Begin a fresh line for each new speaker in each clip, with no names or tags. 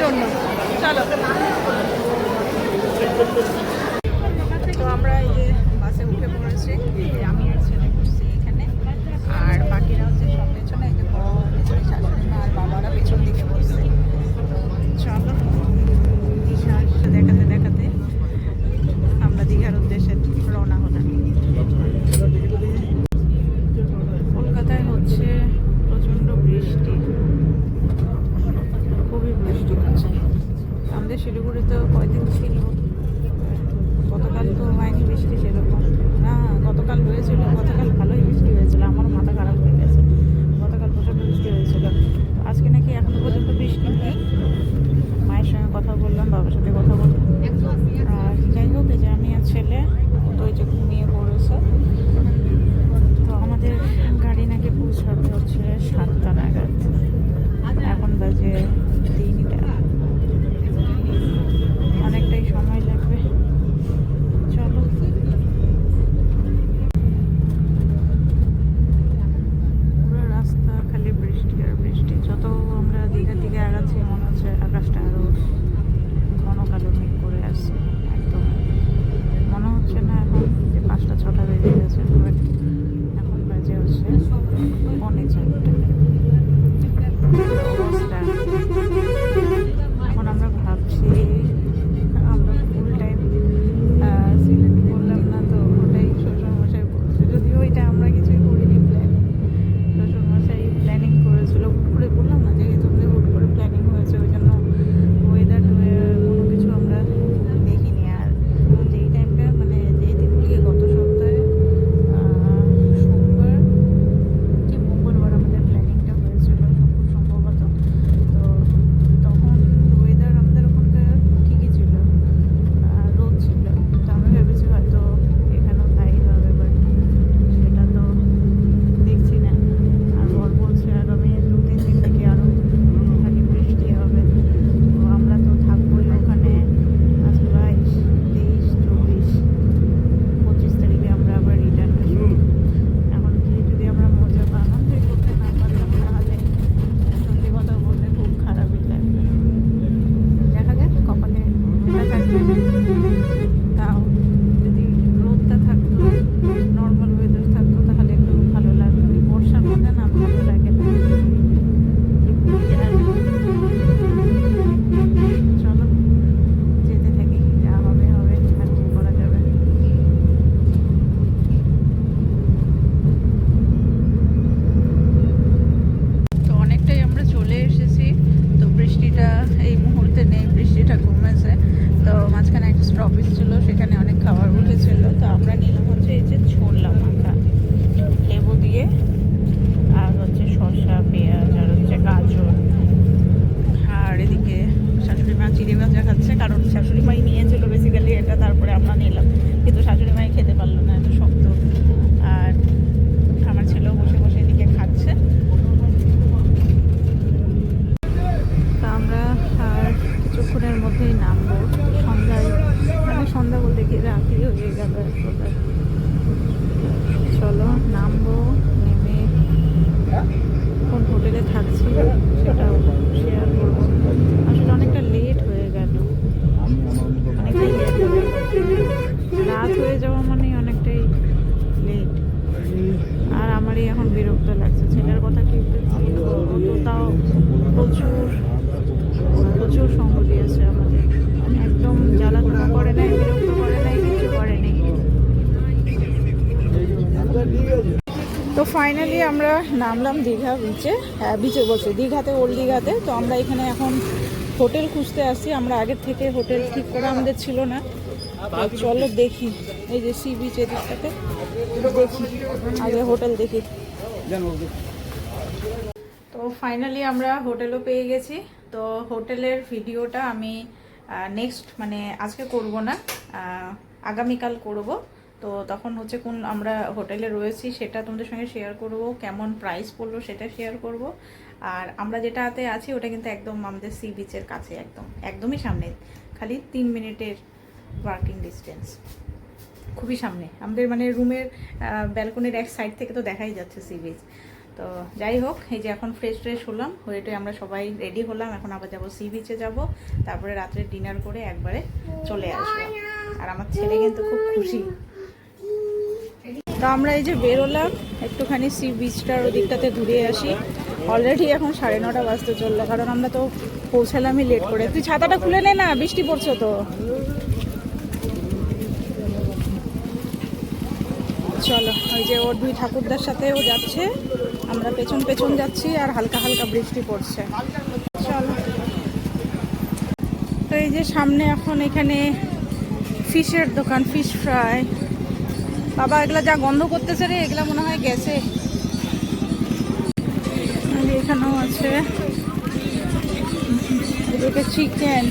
জন্য। চলো। তো ফাইনালি আমরা নামলাম দীঘা বিচে হ্যাঁ বিচে বসে। দীঘাতে ওল্ড দীঘাতে, তো আমরা এখানে এখন হোটেল খুঁজতে আসি। আমরা আগের থেকে হোটেল ঠিক করা আমাদের ছিল না। চলো দেখি। এই যে সি বিচ এদিকটাতে। দেখি আগে হোটেল দেখি। তো ফাইনালি আমরা হোটেলও পেয়ে গেছি। তো হোটেলের ভিডিওটা আমি নেক্সট মানে আজকে করব না আগামীকাল করব। তো তখন হচ্ছে কোন আমরা হোটেলে রয়েছি সেটা তোমাদের সঙ্গে শেয়ার করব, কেমন প্রাইস পড়ল সেটা শেয়ার করব। আর আমরা যেটাতে আছি ওটা কিন্তু একদম আমাদের সি বিচের কাছে একদম, একদমই সামনে, খালি তিন মিনিটের ওয়ার্কিং ডিস্টেন্স খুবই সামনে, আমাদের মানে রুমের ব্যালকনির এক সাইড থেকে তো দেখাই যাচ্ছে সি বিচ তো যাই হোক, এই যে এখন ফ্রেশ ফ্রেশ হলাম হয়েটে আমরা সবাই রেডি হলাম, এখন আবার যাব সি বিচে যাব, তারপরে রাত্রে ডিনার করে একবারে চলে আসব। আর আমার ছেলে কিন্তু খুব খুশি। তো আমরা এই যে বেরোলাম, একটুখানি সি বিচটার ওদিকটাতে ঘুরে আসি। অলরেডি এখন সাড়ে নটা বাজতে চলল, কারণ আমরা তো পৌঁছালামই লেট করে। তুই ছাতাটা খুলে নে না, বৃষ্টি পড়ছে তো। চলো, ওই যে ওর দুই ঠাকুরদার সাথেও যাচ্ছে। আমরা পেছন পেছন যাচ্ছি আর হালকা হালকা বৃষ্টি পড়ছে। চলো। তো এই যে সামনে এখন এখানে ফিশের দোকান, ফিশ ফ্রাই। বাবা, এগুলা যা গন্ধ করতেছে রে, এগুলা মনে হয় গেছে। এখানেও আছে। এদিকে চিকেন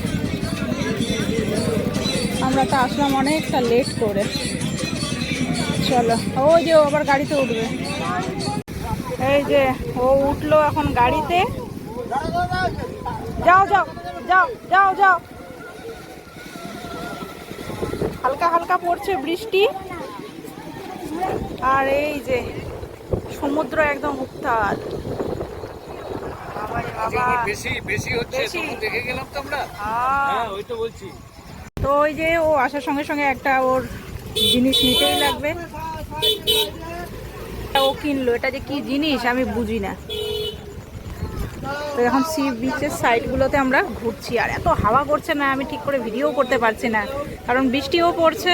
আমরা তো আসলাম অনেকটা লেট করে। চলো, ওই যে ও আবার গাড়িতে উঠবে। এই যে ও উঠল এখন গাড়িতে। যাও যাও যাও যাও যাও। হালকা হালকা পড়ছে বৃষ্টি। আর এই যে সমুদ্র একদম উত্তাল। আহ,
হ্যাঁ। ওই তো
ওই যে ও আসার সঙ্গে সঙ্গে একটা ওর জিনিস নিতেই লাগবে। ও কিনলো। এটা যে কি জিনিস আমি বুঝি না। তো এখন সি বিচের সাইডগুলোতে আমরা ঘুরছি। আর এত হাওয়া করছে না আমি ঠিক করে ভিডিও করতে পারছি না। কারণ বৃষ্টিও পড়ছে।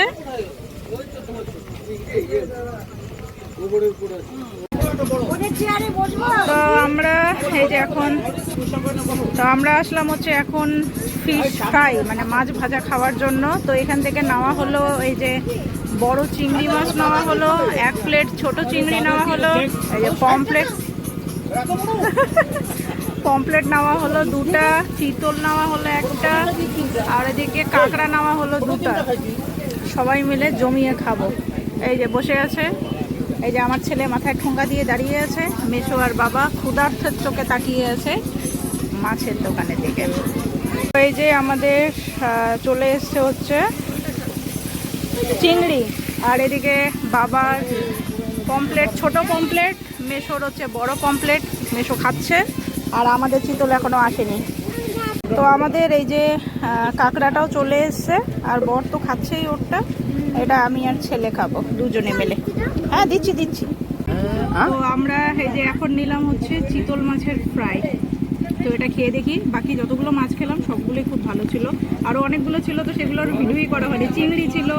তো আমরা, এই যে এখন, তো আমরা আসলাম হচ্ছে এখন ফিশ ফ্রাই মানে মাছ ভাজা খাওয়ার জন্য। তো এখান থেকে নেওয়া হলো এই যে বড় চিংড়ি মাছ নেওয়া হলো, এক প্লেট ছোট চিংড়ি নেওয়া হলো, এই যে পমপ্লেট পমপ্লেট নেওয়া হলো দুটা, চিতল নেওয়া হলো একটা, আর এদিকে কাঁকড়া নেওয়া হলো দুটা। সবাই মিলে জমিয়ে খাব। এই যে বসে আছে। এই যে আমার ছেলে মাথায় ঠোঙ্গা দিয়ে দাঁড়িয়ে আছে, মেশো আর বাবা ক্ষুধার্থের চোখে তাকিয়ে আছে মাছের দোকানের দিকে এই যে আমাদের চলে এসছে হচ্ছে চিংড়ি। আর এদিকে বাবার পমপ্লেট, ছোট পমপ্লেট, মেশোর হচ্ছে বড় পমপ্লেট, মেশো খাচ্ছে, আর আমাদের চিতল এখনও আসেনি। তো আমাদের এই যে কাঁকড়াটাও চলে এসছে, আর বর তো খাচ্ছেই ওরটা। এটা আমি আর ছেলে খাব দুজনে মিলে। হ্যাঁ দিচ্ছি দিচ্ছি। তো আমরা এই যে এখন নিলাম হচ্ছে চিতল মাছের ফ্রাই। তো এটা খেয়ে দেখি বাকি যতগুলো মাছ খেলাম সবগুলোই খুব ভালো ছিল। আরও অনেকগুলো ছিল তো সেগুলোর ভিডিওই করা হয়নি। চিংড়ি ছিল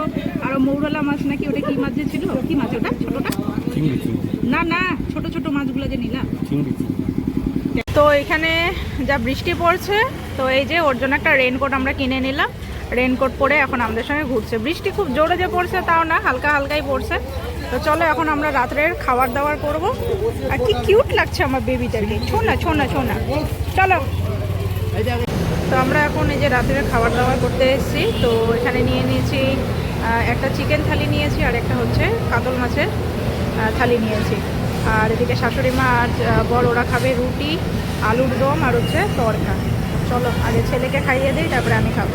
আরও মৌরলা মাছ নাকি ওটা কি মাছ যে ছিল? কি মাছ ওটা? ছোটোটা? না না ছোট ছোট মাছগুলো যে নিলাম। তো এখানে যা বৃষ্টি পড়ছে তো এই যে ওর জন্য একটা রেনকোট আমরা কিনে নিলাম। রেনকোট পরে এখন আমাদের সঙ্গে ঘুরছে। বৃষ্টি খুব জোরে যে পড়ছে তাও না, হালকা হালকাই পড়ছে। তো চলো এখন আমরা রাত্রের খাবার দাবার করব। আর কি কিউট লাগছে আমার বেবিটাকে ছোনা ছো না চলো। তো আমরা এখন এই যে রাত্রের খাবার দাবার করতে এসেছি। তো এখানে নিয়ে নিয়েছি একটা চিকেন থালি নিয়েছি আর একটা হচ্ছে কাতল মাছের থালি নিয়েছি। আর এদিকে শাশুড়ি মা আর বর, ওরা খাবে রুটি, আলুর দম আর হচ্ছে তরকা। চলো, আগে ছেলেকে খাইয়ে দিই, তারপরে আমি খাব।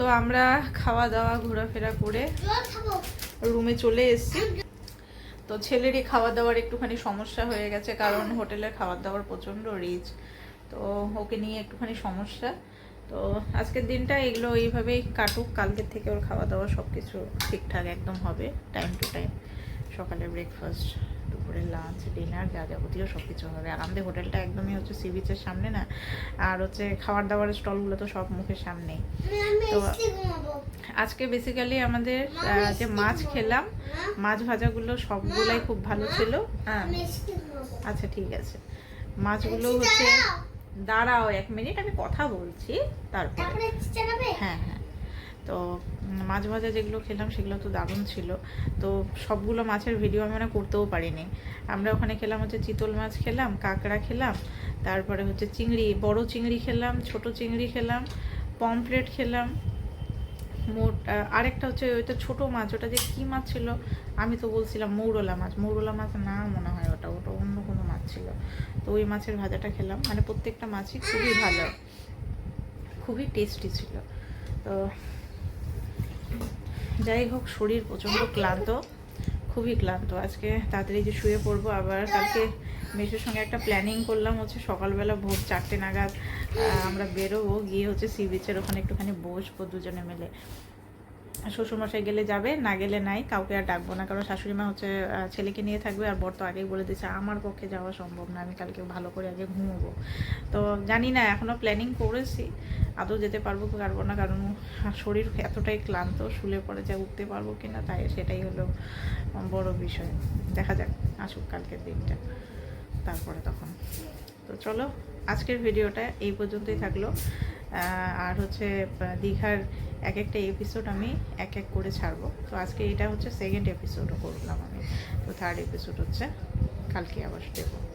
তো আমরা খাওয়া দাওয়া ঘোরাফেরা করে রুমে চলে এসেছি। তো ছেলেরই খাওয়া দাওয়ার একটুখানি সমস্যা হয়ে গেছে কারণ হোটেলের খাবার দাবার প্রচণ্ড রিচ। তো ওকে নিয়ে একটুখানি সমস্যা। তো আজকের দিনটা এগুলো এইভাবেই কাটুক, কালকের থেকে ওর খাওয়া দাওয়া সব কিছু ঠিকঠাক একদম হবে টাইম টু টাইম সকালে ব্রেকফাস্ট দুপুরে লাঞ্চ ডিনার যা যাবতীয় সব কিছু হবে। আর আমাদের হোটেলটা একদমই হচ্ছে সি বিচের সামনে না। আর হচ্ছে খাবার দাবারের স্টলগুলো তো সব মুখের সামনেই। তো আজকে বেসিক্যালি আমাদের যে মাছ খেলাম মাছ ভাজাগুলো সবগুলাই খুব ভালো ছিল। হ্যাঁ। আচ্ছা ঠিক আছে। মাছগুলো হচ্ছে দাঁড়াও। এক মিনিট আমি কথা বলছি তারপরে। হ্যাঁ হ্যাঁ। তো মাছ ভাজা যেগুলো খেলাম সেগুলো তো দারুণ ছিল। তো সবগুলো মাছের ভিডিও আমি মানে করতেও পারিনি। আমরা ওখানে খেলাম হচ্ছে চিতল মাছ খেলাম, কাঁকড়া খেলাম, তারপরে হচ্ছে চিংড়ি, বড় চিংড়ি খেলাম, ছোট চিংড়ি খেলাম পমফ্লেট খেলাম, মোট আরেকটা হচ্ছে ওইটা ছোট মাছ, ওটা যে কী মাছ ছিল, আমি তো বলছিলাম মৌরলা মাছ। মৌরলা মাছ না মনে হয় ওটা ওটা অন্য কোনো মাছ ছিল। তো ওই মাছের ভাজাটা খেলাম মানে প্রত্যেকটা মাছই খুবই ভালো, খুবই টেস্টি ছিল। তো যাই হোক, শরীর প্রচণ্ড ক্লান্ত, খুবই ক্লান্ত। আজকে তাড়াতাড়ি যে শুয়ে পড়ব, আবার কালকে মেসের সঙ্গে একটা প্ল্যানিং করলাম, হচ্ছে সকালবেলা ভোর চারটে নাগাদ আমরা বেরোবো, গিয়ে হচ্ছে সি বিচের ওখানে একটুখানি বসবো দুজনে মিলে। শ্বশুরমশাই গেলে যাবে, না গেলে নাই, কাউকে আর ডাকবো না। কারণ শাশুড়ি মা হচ্ছে ছেলেকে নিয়ে থাকবে আর বর তো আগেই বলে দিয়েছে, আমার পক্ষে যাওয়া সম্ভব না, আমি কালকে ভালো করে আগে ঘুমোবো। তো জানি না এখনও প্ল্যানিং করেছি। আদৌ যেতে পারব কি পারব না, কারণ শরীর এতটাই ক্লান্ত, শুলে পরে যা উঠতে পারব কি না তাই সেটাই হলো বড় বিষয়। দেখা যাক, আসুক কালকের দিনটা, তারপরে তখন। তো চলো, আজকের ভিডিওটা এই পর্যন্তই থাকল। আর হচ্ছে দীঘার এক একটা এপিসোড আমি এক এক করে ছাড়বো। তো আজকে এটা হচ্ছে সেকেন্ড এপিসোডও করলাম আমি। তো থার্ড এপিসোড হচ্ছে, কালকে আবার দেবো।